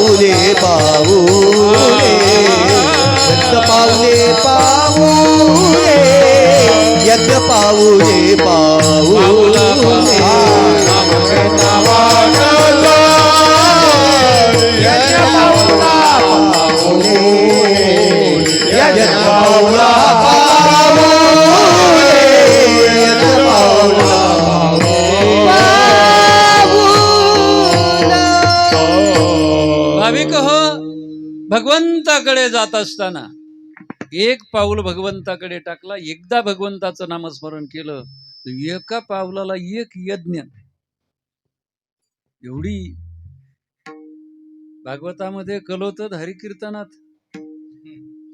पाऊले पाऊले यज्ञ पाऊले पाऊले यज्ञ पाऊले पाऊले भगवंताकडे जात असताना एक पाऊल भगवंताकडे टाकला एकदा भगवंताचं नामस्मरण केलं तर एका पावलाला एक यज्ञ. एवढी भागवतामध्ये कलोत हरिकीर्तनात.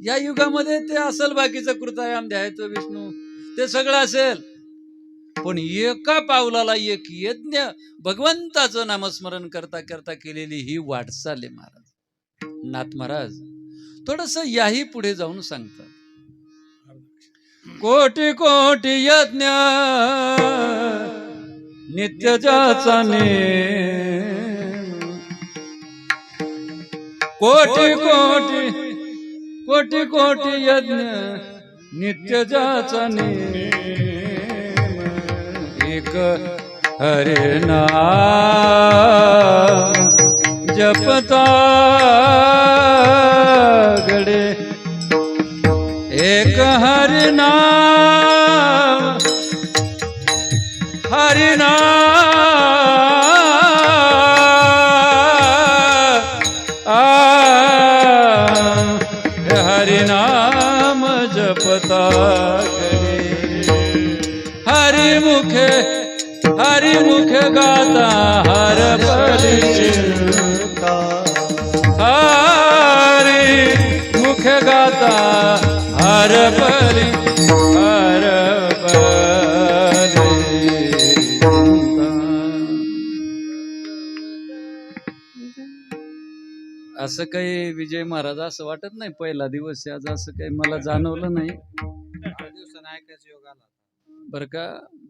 या युगामध्ये ते असेल बाकीचं कृतायाम द्यायचं विष्णू. ते सगळं असेल. पण एका पावलाला एक यज्ञ भगवंताचं नामस्मरण करता करता केलेली ही वाटचाल आहे महाराज. नाथ महाराज थोडस याही पुढे जाऊन सांगतात. कोटी कोटी यज्ञ नित्य जाचा कोटी कोटी कोटी कोटी यज्ञ नित्य जाचा एक हरे नाम जपता गडे। एक हरिनाम हरिनाम हरिनाम जपता गडे। हरि मुखे हरि मुख गाता हर असं काही विजय महाराज असं वाटत नाही पहिला दिवस आहे आज असं काही मला जाणवलं नाही. दिवसाने ऐकायचं योग आला बरं का?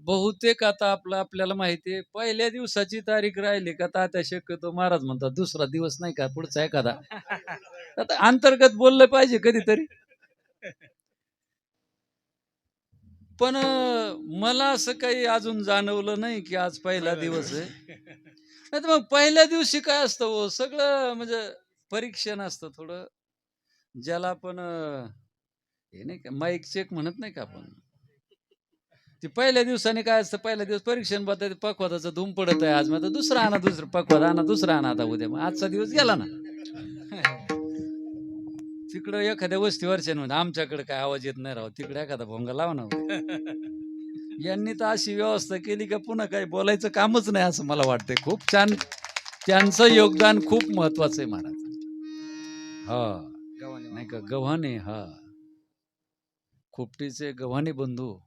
बहुतेक आता आपलं आपल्याला माहिती आहे पहिल्या दिवसाची तारीख राहिली का तात्या शक्यतो महाराज म्हणतात दुसरा दिवस नाही का पुढचा एखादा. आता अंतर्गत बोललं पाहिजे कधीतरी. पण अं, मला असं काही अजून जाणवलं नाही की आज पहिला दिवस. आहे. नाही तर मग पहिल्या दिवशी काय असतं हो? सगळं म्हणजे परीक्षण असतं थोडं ज्याला आपण हे नाही का माईक चेक म्हणत नाही का आपण? ते पहिल्या दिवसाने काय असतं पहिल्या दिवस परीक्षण बघता पकवादाचं धूम पडत आहे आज. मग दुसरा आणा दुसरं पकवाद आणा दुसरा आणा आता उद्या. मग आजचा दिवस गेला ना. तिकडं एखाद्या वस्तीवरच्या म्हणजे आमच्याकडे काय आवाज येत नाही राव तिकडे एखादा भोंगा लावा ना. यांनी तर अशी व्यवस्था केली का पुन्हा काही बोलायचं कामच नाही असं मला वाटतंय. खूप छान त्यांचं योगदान खूप महत्वाचं आहे महाराज. हा. नाही का गव्हाणे हा. खोपटीचे गव्हाणे बंधू.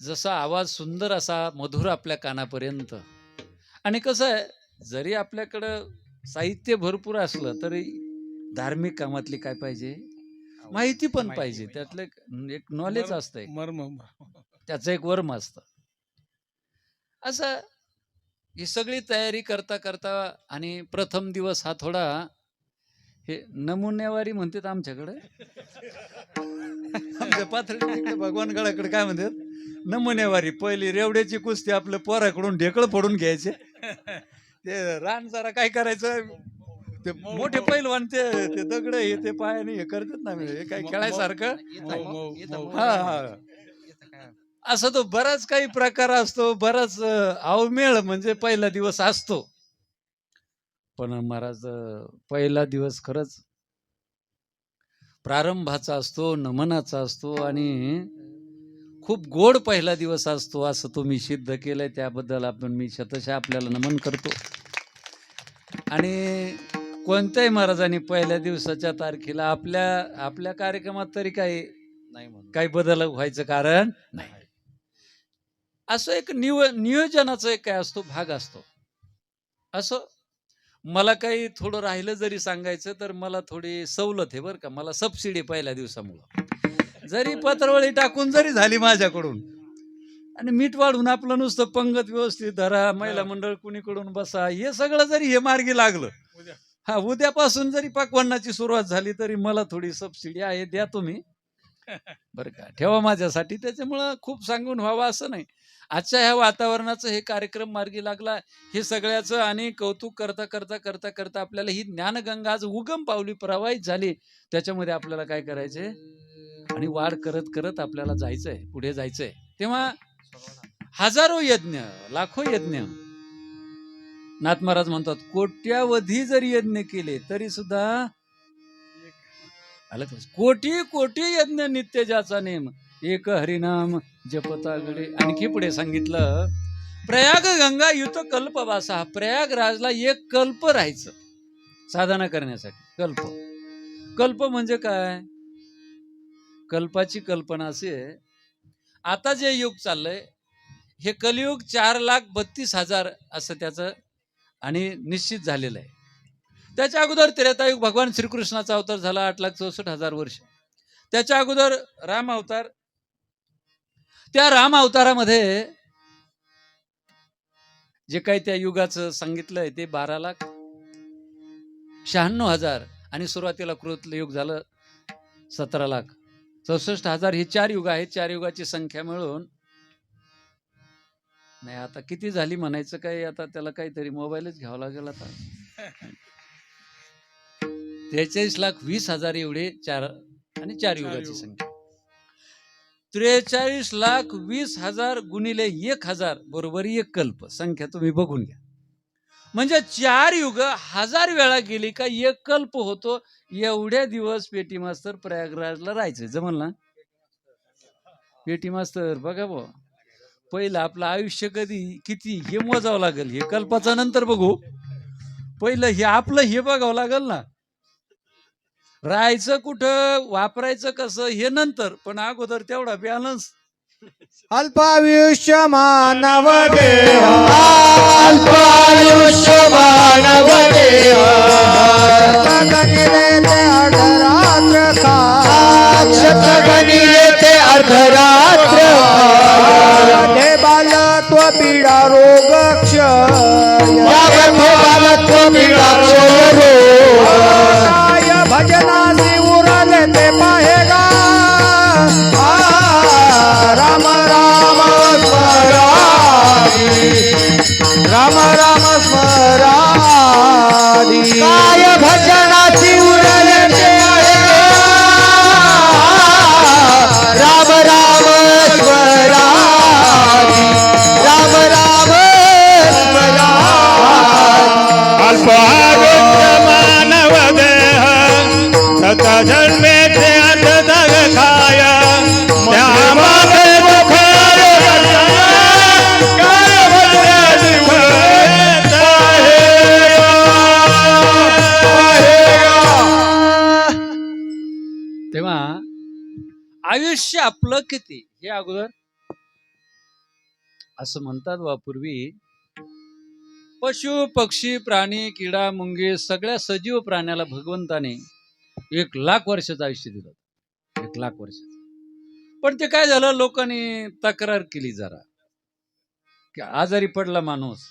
जसा आवाज सुंदर असा मधुर आपल्या कानापर्यंत. आणि कसं आहे जरी आपल्याकडं साहित्य भरपूर असलं तरी धार्मिक कामातली काय पाहिजे? माहिती पण पाहिजे. त्यातलं एक- एक नॉलेज असतं एक. मर्म. त्याचं एक वर्म असतं. असं ही सगळी तयारी करता करता आणि प्रथम दिवस हा थोडा हे नमुन्यावारी म्हणतात आमच्याकडे. आमच्या पाथर्डी भगवान गडाकडे काय म्हणतात? नमुन्यावारी पहिली रेवड्याची कुस्ती आपलं पोराकडून ढेकळं फोडून घ्यायचे. ते रान जरा काय करायचं? ते मोठे पैलवान ते ते दगड हे ते पायाने हे करतात ना हे काय खेळायसारखं? हा हा. असं तो बराच काही प्रकार असतो बराच अवमेळ म्हणजे पहिला दिवस असतो. पण महाराज पहिला दिवस खरंच प्रारंभाचा असतो नमनाचा असतो आणि खूप गोड पहिला दिवस असतो असं तुम्ही सिद्ध केलंय. त्याबद्दल आपण मी शतशः आपल्याला नमन करतो. आणि कोणत्याही महाराजांनी पहिल्या दिवसाच्या तारखेला आपल्या आपल्या कार्यक्रमात तरी काही नाही काही बदल व्हायचं कारण नाही. असं एक निव नियोजनाचा एक काय असतो भाग असतो. असं मला काही थोडं राहिलं जरी सांगायचं तर मला थोडी सवलत आहे बरं का. मला सबसिडी पहिल्या दिवसामुळं. जरी पत्रवळी टाकून जरी झाली माझ्याकडून आणि मीठ वाढून आपलं नुसतं पंगत व्यवस्थित धरा महिला मंडळ कुणीकडून बसा हे सगळं जरी हे मार्गी लागलं हा उद्यापासून जरी पाकवानाची सुरुवात झाली तरी मला थोडी सबसिडी आहे द्या तुम्ही. बरं का ठेवा माझ्यासाठी. त्याच्यामुळं खूप सांगून व्हावं असं नाही. आजच्या ह्या वातावरणाचं हे कार्यक्रम मार्गी लागला हे सगळ्याचं आणि कौतुक करता करता करता करता आपल्याला ही ज्ञानगंगा आज उगम पावली प्रवाहित झाली. त्याच्यामध्ये आपल्याला काय करायचे आणि वाढ करत करत आपल्याला जायचंय पुढे जायचंय. तेव्हा हजारो यज्ञ लाखो यज्ञ. नाथ महाराज म्हणतात कोट्यावधी जरी यज्ञ केले तरी सुद्धा कोटी कोटी यज्ञ नित्य ज्याचा नेम. एक हरिनाम जपता गडे आणखी पुढे सांगितलं प्रयाग गंगा युत कल्पवासा. प्रयागराजला एक कल्प राहायचं साधना करण्यासाठी. कल्प. कल्प म्हणजे काय? कल्पाची कल्पना अशी आहे आता जे युग चाललंय हे कलियुग चार लाख बत्तीस हजार असं त्याचं आणि निश्चित झालेलं आहे. त्याच्या अगोदर त्रेतायुग भगवान श्रीकृष्णाचा अवतार झाला आठ लाख चौसष्ट हजार वर्ष. त्याच्या अगोदर राम अवतार त्या राम अवतारामध्ये जे काही त्या युगाचं सांगितलंय ते बारा लाख शहाण्णव हजार आणि सुरुवातीला कृतलं युग झालं सतरा लाख. चौसष्ट हजार हे चार युग आहेत. चार युगाची संख्या मिळून नाही आता किती झाली म्हणायचं काही? आता त्याला काहीतरी मोबाईलच घ्यावा लागेल आता. त्रेचाळीस लाख वीस हजार एवढे चार आणि चार युगाची संख्या. त्रेचाळीस लाख वीस हजार गुणिले एक हजार बरोबर एक कल्प. संख्या तुम्ही बघून घ्या. म्हणजे चार युग हजार वेळा गेली का एक कल्प होतो एवढ्या दिवस पेटी मास्तर प्रयागराजला राहायचं. जमल ना? पेटी मास्तर बघा बुवा पहिलं आपलं आयुष्य कधी किती हे मोजावं लागेल? हे कल्पाचा नंतर बघू. पहिलं हे आपलं हे बघावं लागेल ना? राहायचं कुठं वापरायचं कसं हे नंतर पण अगोदर तेवढा बॅलन्स अल्पायुष्य मानव देह. अल्पायुष्य मानव देह. शतगणिले ते अर्धरात्र हे बालत्व पीडा रोग क्षय बालत्व किती? हे अगोदर. असं म्हणतात वा पूर्वी पशु पक्षी प्राणी किडा मुंगी सगळ्या सजीव प्राण्याला भगवंताने एक लाख वर्षाचं आयुष्य दिलं एक लाख वर्षाचं. पण ते काय झालं? लोकांनी तक्रार केली जरा. की आजारी पडला माणूस.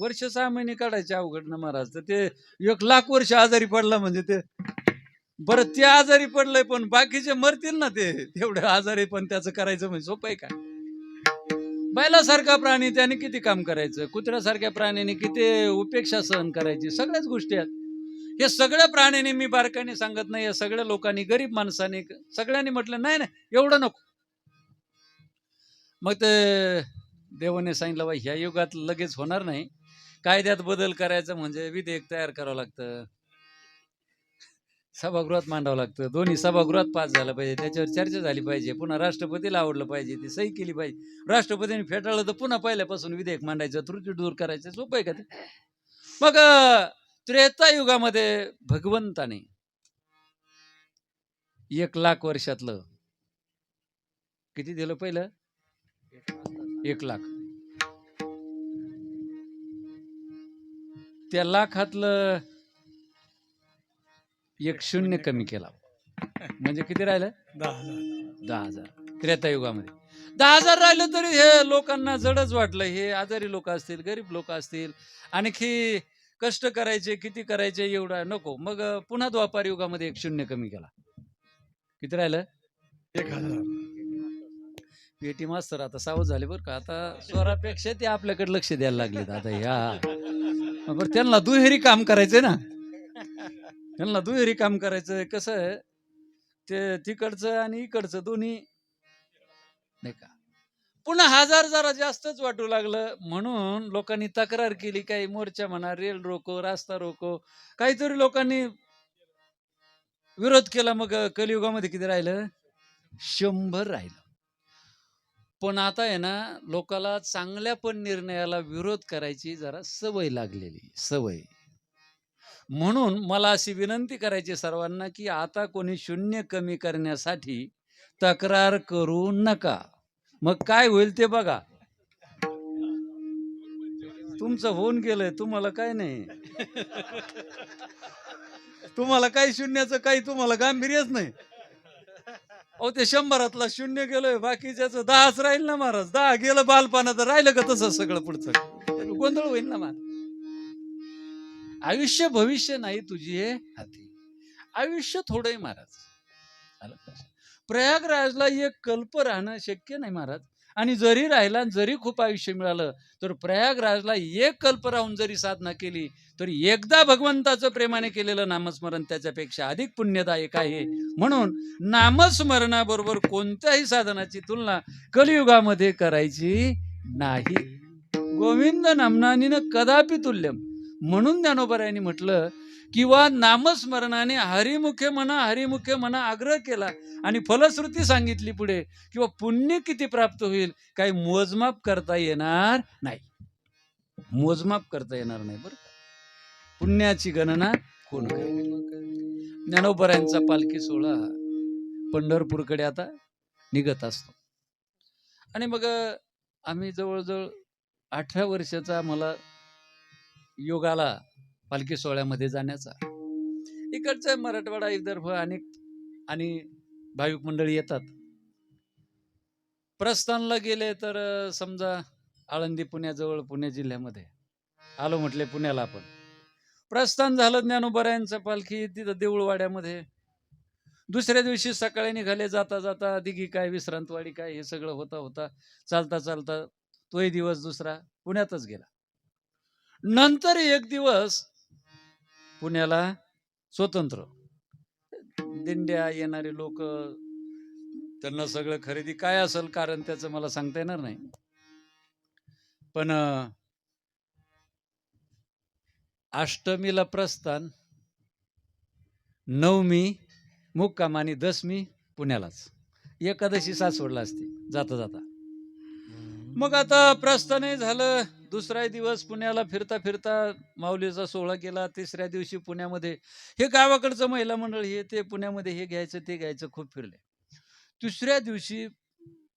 वर्ष सहा महिने काढायचे अवघड ना महाराज. तर ते एक लाख वर्ष आजारी पडला म्हणजे ते बरं ते आजारी पडलंय पण बाकीचे मरतील ना ते. तेवढे आजारी पण त्याचं करायचं म्हणजे सोपं आहे का? बैलासारखा प्राणी त्याने किती काम करायचं? कुत्र्यासारख्या प्राण्याने किती उपेक्षा सहन करायची? सगळ्याच गोष्टी आहेत. हे सगळ्या प्राण्यांनी मी बारकाने सांगत नाही या सगळ्या लोकांनी गरीब माणसाने सगळ्यांनी म्हटलं नाही नाही एवढं नको. मग ते देवाने सांगितलं बा ह्या युगात लगेच होणार नाही. कायद्यात बदल करायचं म्हणजे विधेयक तयार करावं लागतं. सभागृहात मांडावं लागतं. दोन्ही सभागृहात पास झालं पाहिजे. त्याच्यावर चर्चा झाली पाहिजे. पुन्हा राष्ट्रपतीला आवडलं पाहिजे. ती सही केली पाहिजे. राष्ट्रपतीने फेटाळलं तर पुन्हा पहिल्यापासून विधेयक मांडायचं. त्रुटी दूर करायचं. सोपं आहे का ते? मग त्रेता युगामध्ये भगवंताने एक लाख वर्षातलं किती दिलं पहिलं? एक लाख. त्या लाखातलं एक शून्य कमी केला. म्हणजे किती राहिलं? दहा हजार. त्रेतायुगामध्ये दहा हजार राहिलं तरी हे लोकांना जडच वाटलं. हे आजारी लोक असतील गरीब लोक असतील आणखी कष्ट करायचे किती करायचे एवढा नको. मग पुन्हा द्वापार युगामध्ये एक शून्य कमी केला. किती राहिलं? एक हजार. पेटी मास्तर आता सावध झाले बरं का. आता स्वरापेक्षा ते आपल्याकडे लक्ष द्यायला लागलेत आता या बरं त्यांना दुहेरी काम करायचंय ना. त्यांना दुहेरी काम करायचं कसं आहे? ते तिकडचं आणि इकडचं दोन्ही. नाही का? पुन्हा हजार जरा जास्तच वाटू लागलं. म्हणून लोकांनी तक्रार केली काही मोर्चा म्हणा रेल रोको रास्ता रोको काहीतरी लोकांनी विरोध केला. मग कलियुगामध्ये किती राहिलं? शंभर राहिलं. पण आता आहे ना लोकाला चांगल्या पण निर्णयाला विरोध करायची जरा सवय लागलेली सवय. म्हणून मला अशी विनंती करायची सर्वांना की आता कोणी शून्य कमी करण्यासाठी तक्रार करू नका. मग काय होईल ते बघा. तुमचं होऊन गेलंय तुम्हाला काय नाही. तुम्हाला काही शून्याचं काही तुम्हाला गांभीर्यच नाही. अहो ते शंभरातला शून्य गेलोय बाकीच्याच दहाच राहील ना महाराज. दहा गेलं बालपणा तर राहिलं का तसं सगळं पुढचं? गोंधळ होईल ना महाराज. आयुष्य भविष्य नाही तुझी हे हाती. आयुष्य थोडंही महाराज. प्रयागराजला एक कल्प राहणं शक्य नाही महाराज. आणि जरी राहिला जरी खूप आयुष्य मिळालं तर प्रयागराजला एक कल्प राहून जरी साधना केली तरी एकदा भगवंताचं प्रेमाने केलेलं नामस्मरण त्याच्यापेक्षा अधिक पुण्यदायक आहे. म्हणून नामस्मरणाबरोबर कोणत्याही साधनाची तुलना कलियुगामध्ये करायची नाही. गोविंद नामनानीनं कदापि तुल्यम. म्हणून ज्ञानोबरायांनी म्हटलं किंवा नामस्मरणाने हरिमुखे म्हणा हरिमुखे म्हणा आग्रह केला आणि फलश्रुती सांगितली पुढे किंवा पुण्य किती प्राप्त होईल? काही मोजमाप करता येणार नाही. मोजमाप करता येणार नाही बरं पुण्याची गणना कोण करेल? ज्ञानोबरायांचा पालखी सोहळा पंढरपूरकडे आता निघत असतो. आणि मग आम्ही जवळजवळ अठरा वर्षाचा मला योगाला पालखी सोहळ्यामध्ये जाण्याचा. इकडचे मराठवाडा विदर्भ आणि आणि भाविक मंडळी येतात. प्रस्थानला गेले तर समजा आळंदी पुण्याजवळ पुणे जिल्ह्यामध्ये. आलो म्हटले पुण्याला आपण. प्रस्थान झालं ज्ञानोबऱ्यांचं पालखी तिथं देऊळवाड्यामध्ये. दुसऱ्या दिवशी सकाळी निघाले जाता जाता दिघी काय विश्रांतवाडी काय हे सगळं होता होता चालता चालता तोही दिवस दुसरा पुण्यातच गेला. नंतर एक दिवस पुण्याला स्वतंत्र. दिंड्या येणारे लोक त्यांना सगळं खरेदी काय असेल कारण त्याचं मला सांगता येणार नाही. पण अष्टमीला प्रस्थान नवमी मुक्काम आणि दसमी पुण्यालाच. एकादशी सासवडला असते जाता जाता. मग आता प्रस्थानही झालं. दुसरा दिवस पुण्याला फिरता फिरता माऊलीचा सोहळा केला. तिसऱ्या दिवशी पुण्यामध्ये हे गावाकडचं महिला मंडळ हे ते पुण्यामध्ये हे घ्यायचं ते घ्यायचं खूप फिरले. तिसऱ्या दिवशी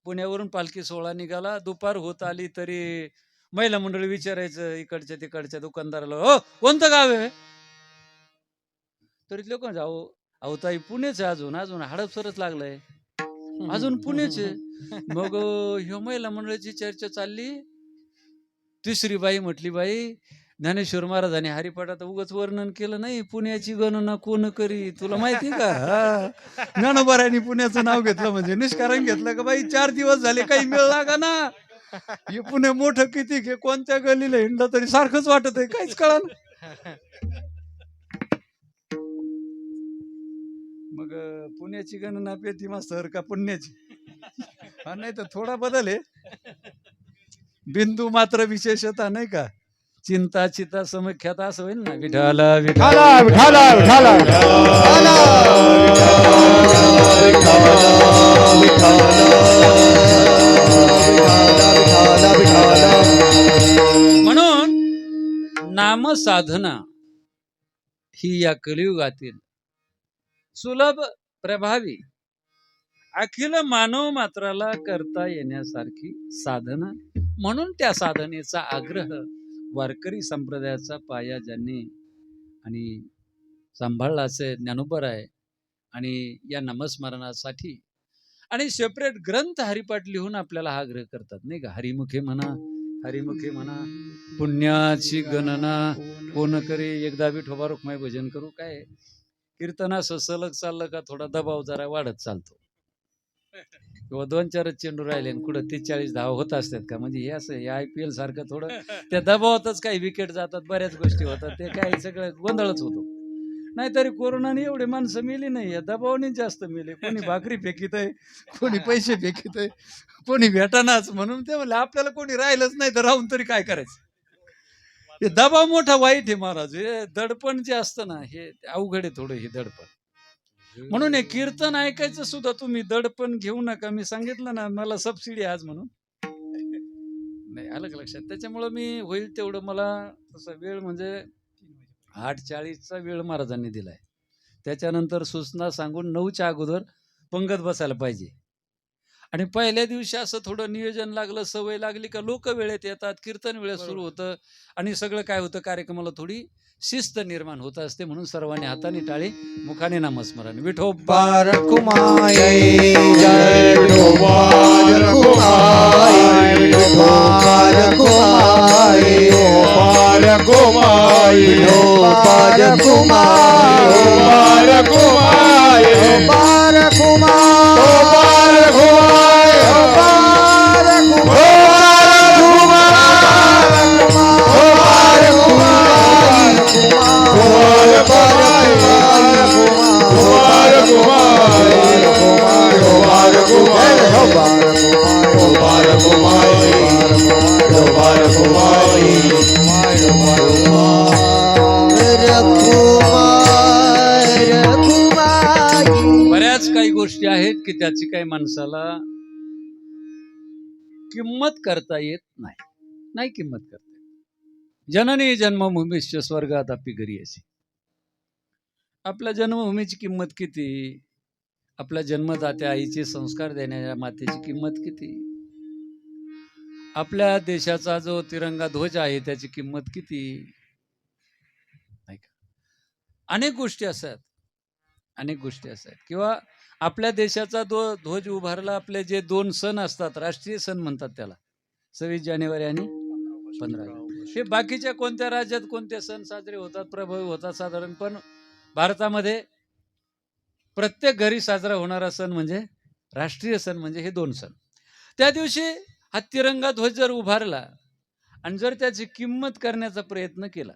पुण्यावरून पालखी सोहळा निघाला. दुपार होत आली तरी महिला मंडळ विचारायचं इकडच्या तिकडच्या दुकानदाराला हो कोणतं गाव आहे? तरी लोक जाऊ अहो ताई पुणेच आहे अजून. अजून हडपसरच लागलंय. अजून आहे. मग ह्यो महिला मंडळाची चर्चा चालली. तिसरी बाई म्हटली बाई ज्ञानेश्वर महाराजांनी हरिपाठात उगच वर्णन केलं नाही. पुण्याची गणना कोण करी? तुला माहिती का. ज्ञानोबारायांनी पुण्याचं नाव घेतलं म्हणजे निष्कारण घेतलं का? बाई चार दिवस झाले काही मिळ लागा ना. हे पुणे मोठं किती कोणत्या गलीला हिंडलं तरी सारखंच वाटत आहे काहीच कळा मग पुण्याची गणना पेती मास्तर का पुण्याची हा नाही तर थोडा बदल आहे बिंदू मात्र विशेषता नाही का चिंता चिता समुख्याता असं होईल ना विठाल विठाल विठाला विठाला विठाला म्हणून नामसाधना ही या कलियुगातील सुलभ प्रभावी अखिल मानव मात्राला करता येण्यासारखी साधना. म्हणून त्या साधनेचा आग्रह वारकरी संप्रदायाचा पाया ज्यांनी आणि सांभाळला असे ज्ञानोबर आहे आणि या नामस्मरणासाठी आणि सेपरेट ग्रंथ हरिपाठ लिहून आपल्याला हा आग्रह करतात. नाही का? हरिमुखे म्हणा हरिमुखे म्हणा पुण्याची गणना कोण करे? एकदा विठोबा रुक्माई भजन करू काय? कीर्तन असं सलग चाललं का थोडा दबाव जरा वाढत चालतो. किंवा दोन चारच चेंडू राहिले आणि कुठं तीस चाळीस धाव होत असतात का? म्हणजे हे असं हे आय पी एल सारखं थोडं त्या दबावातच काही विकेट जातात बऱ्याच गोष्टी होतात ते काही सगळं गोंधळच होतो. नाहीतरी कोरोनाने एवढे माणसं मेली नाही या दबावाने जास्त मेले. कोणी भाकरी फेकीत आहे कोणी पैसे फेकीत आहे कोणी भेटानाच म्हणून ते म्हणलं आपल्याला कोणी राहिलंच नाही तर राहून तरी काय करायचं? हे दबाव मोठा वाईट आहे महाराज. हे दडपण जे असतं ना हे अवघड आहे थोडं हे दडपण. म्हणून हे कीर्तन ऐकायचं सुद्धा तुम्ही दडपण घेऊ नका. मी सांगितलं ना मला सबसिडी आज म्हणून. नाही आलं का लक्षात? त्याच्यामुळं मी होईल तेवढं. मला तसं वेळ म्हणजे आठ चाळीसचा वेळ महाराजांनी दिलाय. त्याच्यानंतर सूचना सांगून नऊच्या अगोदर पंगत बसायला पाहिजे. आणि पहिल्या दिवशी असं थोडं नियोजन लागलं सवय लागली का लोक वेळेत येतात कीर्तन वेळेत सुरू होतं आणि सगळं काय होतं कार्यक्रमाला थोडी शिस्त निर्माण होत असते म्हणून सर्वांनी हाताने टाळी मुखाने नामस्मरण विठोबा पार कुमाय जय पार करता येत नाही. नाही किंमत करता येत. जननी जन्मभूमीच्या स्वर्गात आपली घरी असे आपल्या जन्मभूमीची किंमत किती? आपल्या जन्मदात्या आईचे संस्कार देण्याच्या मातेची किंमत किती? आपल्या देशाचा जो तिरंगा ध्वज आहे त्याची किंमत किती? नाही का? अनेक गोष्टी असतात अनेक गोष्टी असतात किंवा आपल्या देशाचा दो ध्वज उभारला आपले जे दोन सण असतात राष्ट्रीय सण म्हणतात त्याला. सव्वीस जानेवारी आणि पंधरा. हे बाकीच्या कोणत्या राज्यात कोणते सण साजरे होतात प्रभावी होतात साधारण? पण भारतामध्ये प्रत्येक घरी साजरा होणारा सण म्हणजे राष्ट्रीय सण म्हणजे हे दोन सण. त्या दिवशी हा तिरंगा ध्वज जर उभारला आणि जर त्याची किंमत करण्याचा प्रयत्न केला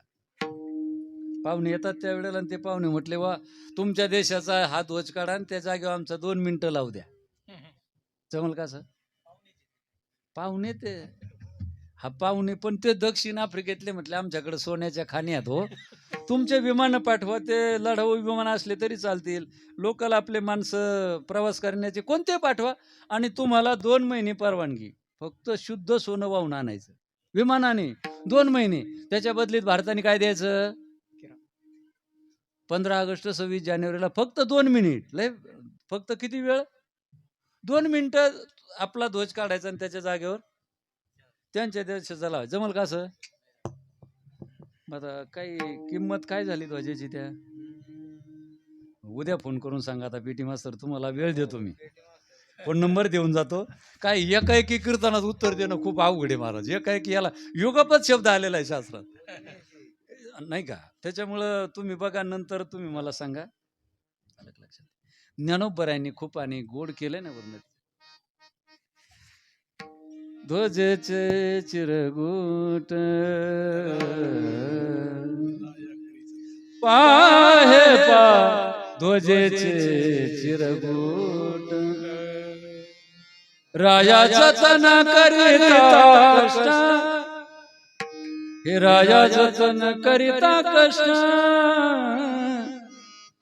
पाहुणे येतात त्यावेळेला आणि ते पाहुणे म्हटले वा तुमच्या देशाचा हा ध्वज काढा आणि त्या जागेवर आमचा दोन मिनिटं लावू द्या. जमल का सर पाहुणे ते. हा पाहुणे पण ते दक्षिण आफ्रिकेतले म्हटले आमच्याकडे सोन्याच्या खाण्यात हो. तुमचे विमानं पाठवा ते लढाऊ विमान असले तरी चालतील. लोकल आपले माणसं प्रवास करण्याचे कोणते पाठवा आणि तुम्हाला दोन महिने परवानगी. फक्त शुद्ध सोनं वाहून आणायचं. विमानाने दोन महिने. त्याच्या बदलीत भारताने काय द्यायचं? पंधरा ऑगस्ट सव्वीस जानेवारीला फक्त दोन मिनिट. लय फक्त किती वेळ? दोन मिनिटं आपला ध्वज काढायचा आणि त्याच्या जागेवर त्यांच्या देशाचा लावा जमल का असं? आता काही किंमत काय झाली ध्वजाची त्या? उद्या फोन करून सांगा आता पीटी मास्तर तुम्हाला वेळ देतो मी. फोन नंबर देऊन जातो. काय एकाएकी कीर्तनात उत्तर देणं खूप अवघड आहे महाराज. एकाएकी याला युगपत शब्द आलेला आहे शास्त्रात. नाही का? त्याच्यामुळं तुम्ही बघा नंतर तुम्ही मला सांगा. लक्षात? ज्ञानोबरायांनी खूप आणि गोड केलंय ना वर्णन ध्वजेचे चिरगुट. पाहे पा ध्वजेचे चिरगुट. राजा तन करिता कष्ट. हे राजा जतन करिता कष्ट.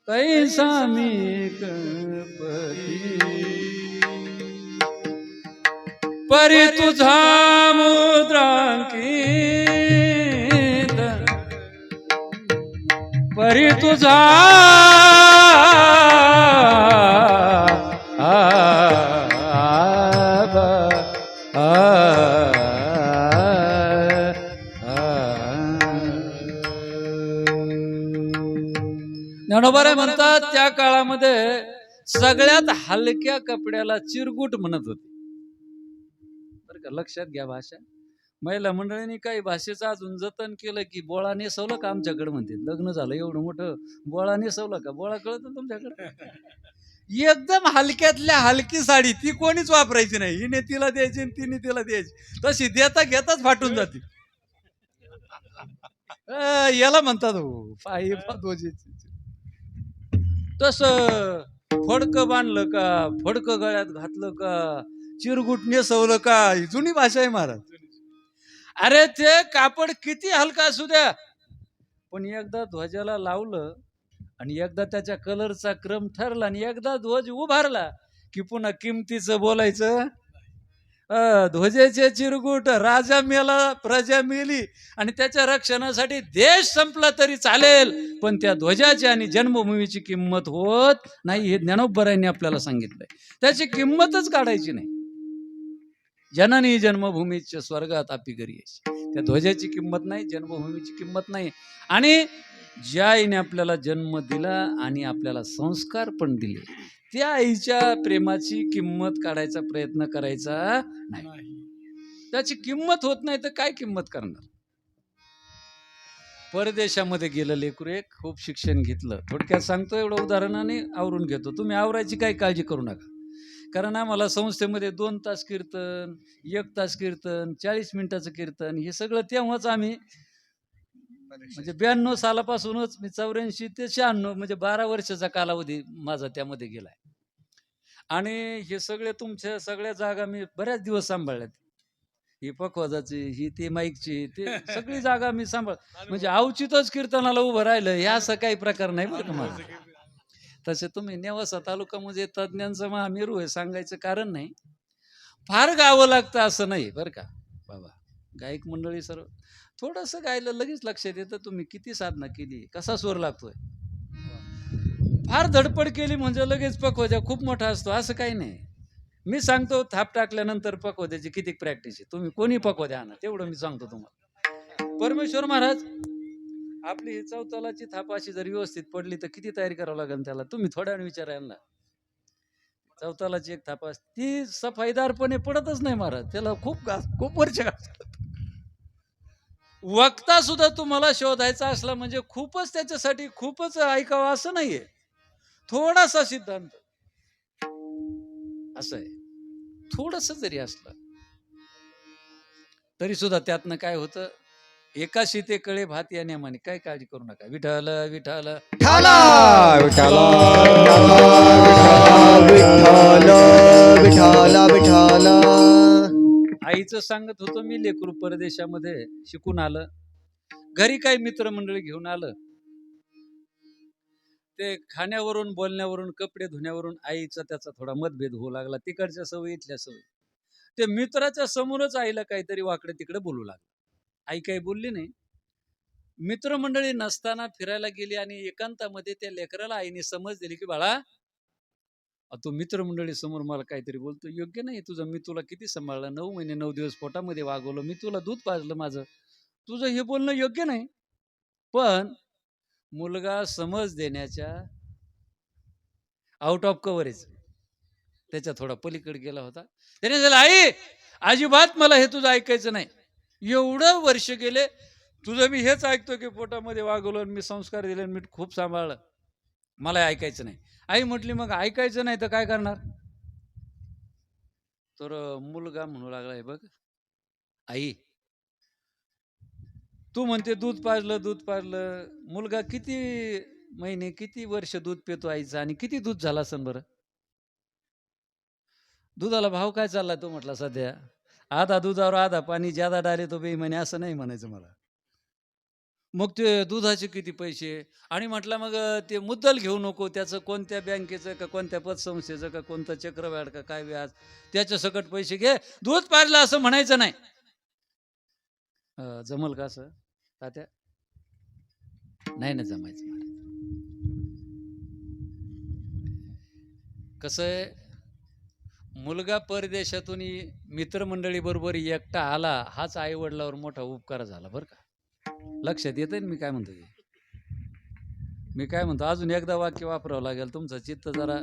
कैसा मी पती परी तुझा मुद्रांकित. परी तुझा ज्ञानोबारे म्हणतात त्या काळामध्ये सगळ्यात हलक्या कपड्याला चिरगुट म्हणत होते. लक्षात घ्या भाषा? महिला मंडळींनी काही भाषेचं अजून जतन केलं की बोळा नेसवलं का आमच्याकडे म्हणते? लग्न झालं एवढं मोठं बोळा नेसवलं का? बोळा कळत तुमच्याकडे? एकदम हलक्यातल्या हलकी साडी ती कोणीच वापरायची नाही. हिने तिला द्यायची तिने तिला द्यायची. तशी देता घेताच फाटून जाते. याला म्हणतात हो पायी तस फडकं बांधलं का? फडकं गळ्यात घातलं का? चिरगुटणे सवलं का? ही जुनी भाषा आहे महाराज. अरे ते कापड किती हलका असू द्या. पण एकदा ध्वजाला लावलं आणि एकदा त्याच्या कलरचा क्रम ठरला आणि एकदा ध्वज उभारला की पुन्हा किमतीचं बोलायचं. ध्वजेचे चिरगुट राजा मेला प्रजा मेली आणि त्याच्या रक्षणासाठी देश संपला तरी चालेल पण त्या ध्वजाची आणि जन्मभूमीची किंमत होत नाही हे ज्ञानोबरांनी आपल्याला सांगितलंय. त्याची किंमतच काढायची नाही. जननी जन्मभूमीच्या स्वर्गात आपी घरी त्या ध्वजाची किंमत नाही जन्मभूमीची किंमत नाही. आणि ज्या आईने आपल्याला जन्म दिला आणि आपल्याला संस्कार पण दिले त्या आईच्या प्रेमाची किंमत काढायचा प्रयत्न करायचा नाही. त्याची किंमत होत नाही तर काय किंमत करणार? परदेशामध्ये गेलं लेकरू एक खूप शिक्षण घेतलं. थोडक्यात सांगतो एवढं उदाहरणाने आवरून घेतो. तुम्ही आवरायची काही काळजी करू नका. कारण आम्हाला संस्थेमध्ये दोन तास कीर्तन एक तास कीर्तन चाळीस मिनिटाचं कीर्तन हे सगळं तेव्हाच आम्ही म्हणजे ब्याण्णव सालापासूनच मी चौऱ्याऐंशी ते शहाण्णव म्हणजे बारा वर्षाचा कालावधी माझा त्यामध्ये गेलाय. आणि हे सगळे तुमच्या सगळ्या जागा मी बऱ्याच दिवस सांभाळल्यात. ही पखवाजाची ही ती माईकची ते सगळी जागा मी सांभाळ म्हणजे अवचितच कीर्तनाला उभं राहिलं हे असं काही प्रकार नाही बरं का माझा. तसे तुम्ही नेवासा म्हणजे तज्ञांचं महामेरू आहे सांगायचं कारण नाही. फार गावं लागतं असं नाही बरं का? बाबा गायक मंडळी सर्व. थोडंसं गायलं लगेच लक्षात येतं तुम्ही किती साधना केली कसा स्वर लागतोय? फार धडपड केली म्हणजे लगेच पकवजा खूप मोठा असतो असं काही नाही. मी सांगतो थाप टाकल्यानंतर पकवद्याची किती प्रॅक्टिस आहे? तुम्ही कोणी पकवद्या आणा तेवढं मी सांगतो तुम्हाला. परमेश्वर महाराज आपली ही चौतालाची थाप अशी जर व्यवस्थित पडली तर किती तयारी करावं लागेल त्याला? तुम्ही थोड्या विचार यांना. चौतालाची एक थाप असते ती सफाईदारपणे पडतच नाही महाराज. त्याला खूप घास खूप वर्ष वक्ता सुद्धा तुम्हाला शोधायचा असला म्हणजे खूपच त्याच्यासाठी खूपच ऐकावं असं नाहीये. थोडासा सिद्धांत. असं आहे. थोडस जरी असलं तरी सुद्धा त्यातनं काय होतं? एका शीते कळे भात या नियमाने काय काळजी करू नका. विठाल विठाल विठाला विठाला विठाला विठाला विठाला आईचं सांगत होतो मी लेकरू परदेशामध्ये शिकून आलं. घरी काही मित्रमंडळी घेऊन आलं. ते खाण्यावरून बोलण्यावरून कपडे धुण्यावरून आईचा त्याचा थोडा मतभेद होऊ लागला. तिकडच्या सवयी इथल्या सवयी. ते मित्राच्या समोरच आईला काहीतरी वाकडे तिकडे बोलू लागलं. आई काही बोलली नाही. मित्रमंडळी नसताना फिरायला गेली आणि एकांतामध्ये त्या लेकराला आईने समज दिली की बाळा तू मित्रमंडळी समोर मला काहीतरी बोलतो योग्य नाही तुझं. मी तुला किती सांभाळलं? नऊ महिने नऊ दिवस पोटामध्ये वागवलं. मी तुला दूध पाजलं माझं. तुझं हे बोलणं योग्य नाही. पण मुलगा समज देण्याच्या आउट ऑफ कव्हरेज त्याच्या थोडा पलीकडे गेला होता. त्याने झालं आई अजिबात मला हे तुझं ऐकायचं नाही. एवढं वर्ष गेले तुझं मी हेच ऐकतो की पोटामध्ये वागवलं आणि मी संस्कार दिले आणि मी खूप सांभाळलं. मला ऐकायचं नाही. आई म्हटली मग ऐकायचं नाही तर काय करणार? तर मुलगा म्हणू लागलाय बघ आई तू म्हणते दूध पाजलं दूध पाजलं. मुलगा किती महिने किती वर्ष दूध पितो आईचं आणि किती दूध झाला असन बरं? दुधाला भाव काय चालला तो म्हटला सध्या आधा दुधावर आधा पाणी ज्यादा डाले तो बेईमाने असं नाही म्हणायचं मला. मग ते दुधाचे किती पैसे? आणि म्हटलं मग ते मुद्दल घेऊ नको त्याचं कोणत्या बँकेचं का कोणत्या पतसंस्थेचं का कोणतं चक्रव्याड का काय व्याज? त्याच्या सकट पैसे घे. दूध पाजलं असं म्हणायचं नाही. जमल का असं तात्या? नाही ना जमायचं कसं आहे? मुलगा परदेशातून मित्रमंडळी बरोबर एकटा आला हाच आई वडिलावर मोठा उपकार झाला बरं का? लक्षात येतंय ना मी काय म्हणतो मी काय म्हणतो अजून एकदा वाक्य वापरावं लागेल तुमचं चित्त जरा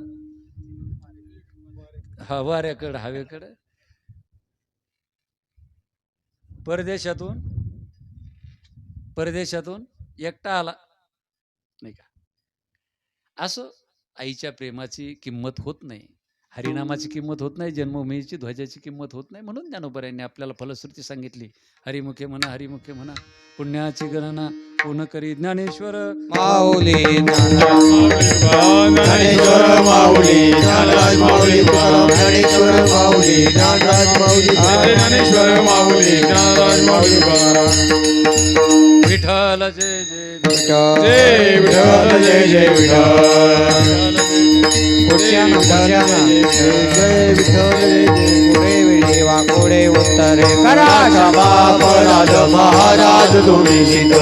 हा वाऱ्याकडं हवेकडं. परदेशातून परदेशातून एकटा आला. नाही का? असं आईच्या प्रेमाची किंमत होत नाही. हरिनामाची किंमत होत नाही जन्मभूमीची ध्वजाची किंमत होत नाही म्हणून ज्ञानोबरायांनी आपल्याला फलश्रुती सांगितली. हरिमुखे म्हणा हरिमुखे म्हणा पुण्याची गणना पूर्ण करी. ज्ञानेश्वर माऊली ज्ञानेश्वर माऊली ज्ञानराज माऊली. ज्ञानेश्वर माऊली ज्ञानराज माऊली. ज्ञानेश्वर माऊली ज्ञानराज माऊली. विठ्ठल जय जय जय विठ्ठल जय जय विठ्ठल. खुर्च्यानं, खुर्च्यानं. जय विठ्ठल वेळी वाकोडे उत्तरे करा अपराध महाराज तुम्ही सिद्ध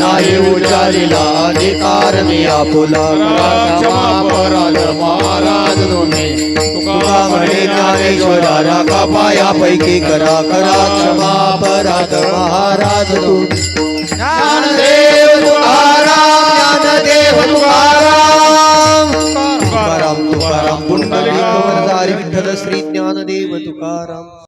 नाही उच्चारिला अधिकार मी आपुला. अपराध महाराज तुम्ही तुका म्हणे ज्ञानेश्वरा राखा पायापैकी करा करा क्षमा अपराध महाराज तुम्ही. ज्ञानदेव तुकाराम ज्ञानदेव तुकाराम. तुकाराम तुकाराम पुंडलिक वरदारी विठ्ठल श्री ज्ञानदेव तुकाराम.